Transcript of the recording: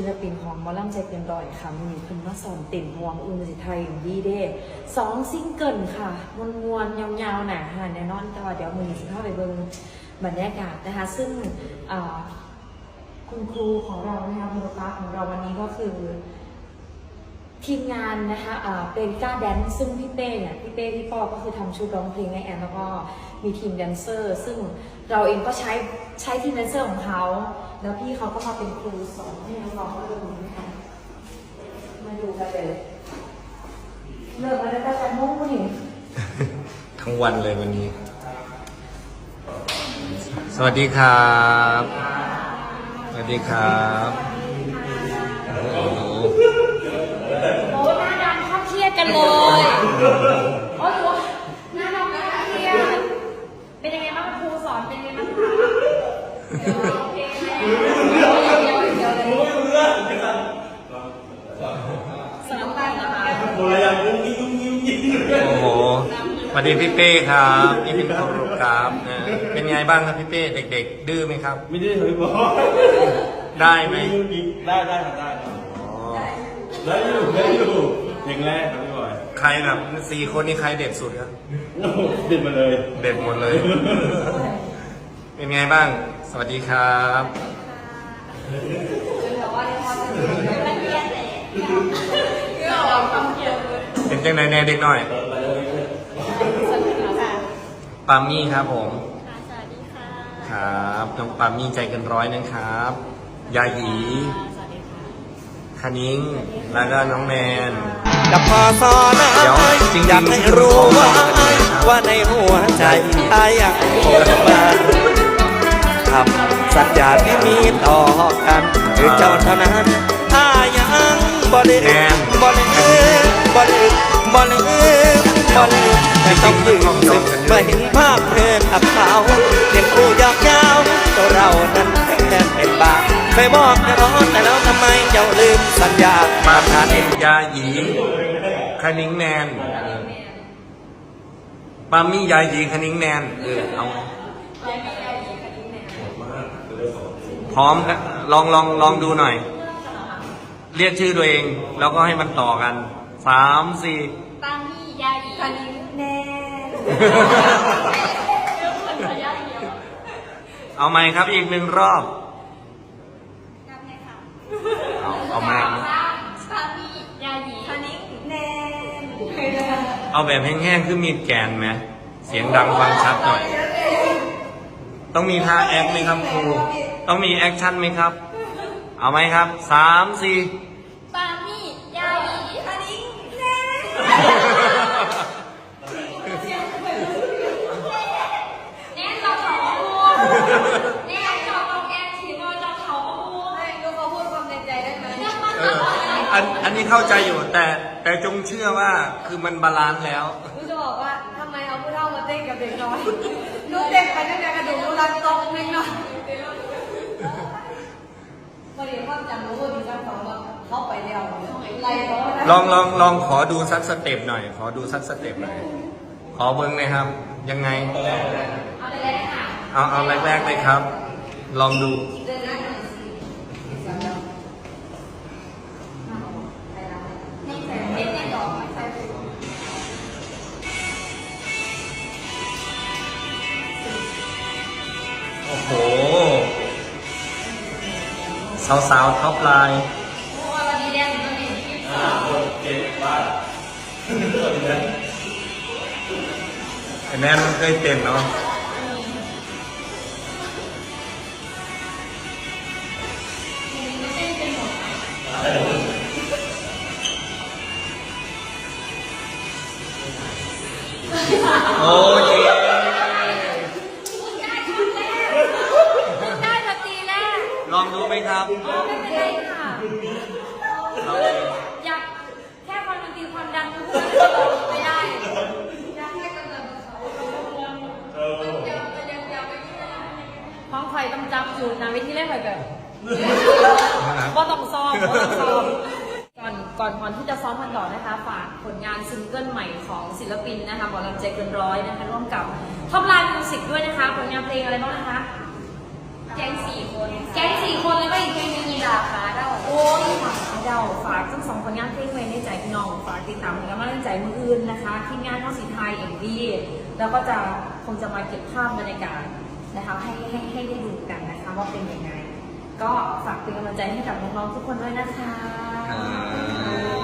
ศิลปินของมอลำใจเกินดอยค่ะมีเพิ่นมาสอนเต็มหวงอุ่นสิไทยอย่างดีเด้สองซิงเกิลค่ะมวนมวนยาวๆหนาหาแน่นอนแต่ว่าเดี๋ยวมือสิเข้าไปเบิ่งบรรยากาศนะคะ ซึ่งคุณครูของเรานะคะคุณป้าของเราวันนี้ก็คือ ทีมงานนะคะเป็นก้าแดนซ์ซึ่งพี่เป้เนี่ยพี่เป้พี่ปอก็คือทำชุดร้องเพลงให้แอนแล้วก็มีทีมแดนเซอร์ ซึ่งเราเองก็ใช้ใช้ทีมแดนเซอร์ของเขา แล้วพี่เขาก็มาเป็นครูสอนให้น้องๆดูนะคะมาดูกันเลยเริ่มมาแล้วก็จะมุ่งผู้หญิงทั้งวันเลยวันนี้ สวัสดีครับ สวัสดีครับ เครียดกันเลยโอ้ยหน้าดำทับเครียดเป็นยังไงบ้างครูสอนเป็นยังไงบ้างคะเดี๋ยวโอเคแล้วเดี๋ยวเดี๋ยวเดี๋ยวเลยสอนไปนะคะโอ้โหสวัสดีพี่เป้ครับพี่พิมพ์ครุครับนะเป็นไงบ้างครับพี่เป้เด็ก ๆ ดื้อไหมครับ ไม่ได้เลยบอกได้ไหมได้ได้ครับได้ครับอ๋อ ได้อยู่ได้อยู่เพลงแรกครับพี่บอย ใครแบบสี่คนนี้ใครเด็ดสุดครับโอ้โหเด็ดมาเลย เด็ดหมดเลย เป็นไงบ้าง สวัสดีครับเป็นจังไหนแน่เด็กหน่อยปามี่ครับผมสวัสดีค่ะครับน้องปามี่ใจเกินร้อยนะครับ ยาหยีสวัสดีค่ะ คณิ้งแล้วก็น้องแมนจะพอสอนนะเดี๋ยวจริงๆอยากให้รู้ว่า ว่าในหัวใจอายอยากคงมาทำสัญญาที่มีต่อกันคือเจ้าเท่านั้นอายยังบ่ลืแอมนบ่ลืมบ่ลืมบ่ลืมบ่ลืมไม่ต้องยืนซึมเมื่อเห็นภาพเธอกับเขาเด็กคู่ยอกยาวตัวเรานั้นแค่เป็นบ้าเคยบอกแต่ร้อนแต่แล้วทำไมเจ้าลืม สัญญาปาทานเอมี่งยาหยีคณิ้งแมนปามี่ยาหยีคณิ้งแมนเออเอาพร้อมกันลองลองลองดูหน่อย เรียกชื่อตัวเอง แล้วก็ให้มันต่อกันสามสี่ปามี่ยาหยีคันนี้แน่เรื่องคนระยะเดียวเอาไหมครับอีกหนึ่งรอบนับ เลยค่ะเอาเอามาปามี่ยาหยีคันนี้แน่เอาแบบแห้งๆคือมีดแกนไหมเสียงดังฟังชัดหน่อย ต้องมีท่าแอคไหมครับครู ต้องมีแอคชั่นไหมครับ เอาไหมครับสามสี่ปามี่ยาหยีคันนี้แน่เราเขาพูดแน่เร อันอันนี้เข้าใจอยู่แต่แต่จงเชื่อว่าคือมันบาลานซ์แล้วรู้จะบอกว่าทำไมเอาผู้เฒ่ามาเต้นกับเด็กน้อยลูกเด็กไปตั้งแต่กระดูกรันตรงนิดหน่อยพอดีความจำรู้ว่ามีการสอนว่าเขาไปแล้วไล่เขานะลองลองลองขอดูสักสเต็ปหน่อย ขอดูสักสเต็ปหน่อย ขอเบิ้งเลยครับ ยังไงเอาเอาแรกๆเลยครับ ลองดู สาวๆท็อปไลน์ไอ้แม่มันเคยเต้นเนาะโอ้ย ได้ทันทีแรก ลองดู ไหมครับ อ๋อไม่เป็นไรค่ะองดูอยากแค่ความดนตรีความดังก็พูดไม่ได้อยากให้กำลังห้องไฟต้องจำอยู่นะวิธีแรกเลยแบบว่าต้องซ้อมว่าต้องซ้อมก่อนก่อนก่อนที่จะซ้อมกันต่อนะคะ ฝากผลงานซิงเกิลใหม่ของศิลปินนะคะหมอลำใจเกินร้อยนะคะร่วมกับท็อปไลน์มิวสิกด้วยนะคะ ผลงานเพลงอะไรบ้างนะคะ แก๊งสี่คน แก๊งสี่คนแล้วก็อีกเพลงหนึงมีดาบขาเด้าโอ้ยฝากให้เดาฝากทั้งสองผลงานเพลงไว้ในใจพี่น้องฝากติดตามผลงานมาในใจมืออื่นนะคะทีมงานท้องสีไทยเอ็มดีแล้วก็จะคงจะมาเก็บภาพบรรยากาศนะคะให้ให้ให้ได้ดูกันนะคะว่าเป็นยังไง ก็ฝากเป็นกำลังใจให้กับน้องๆทุกคนด้วยนะคะ ครับ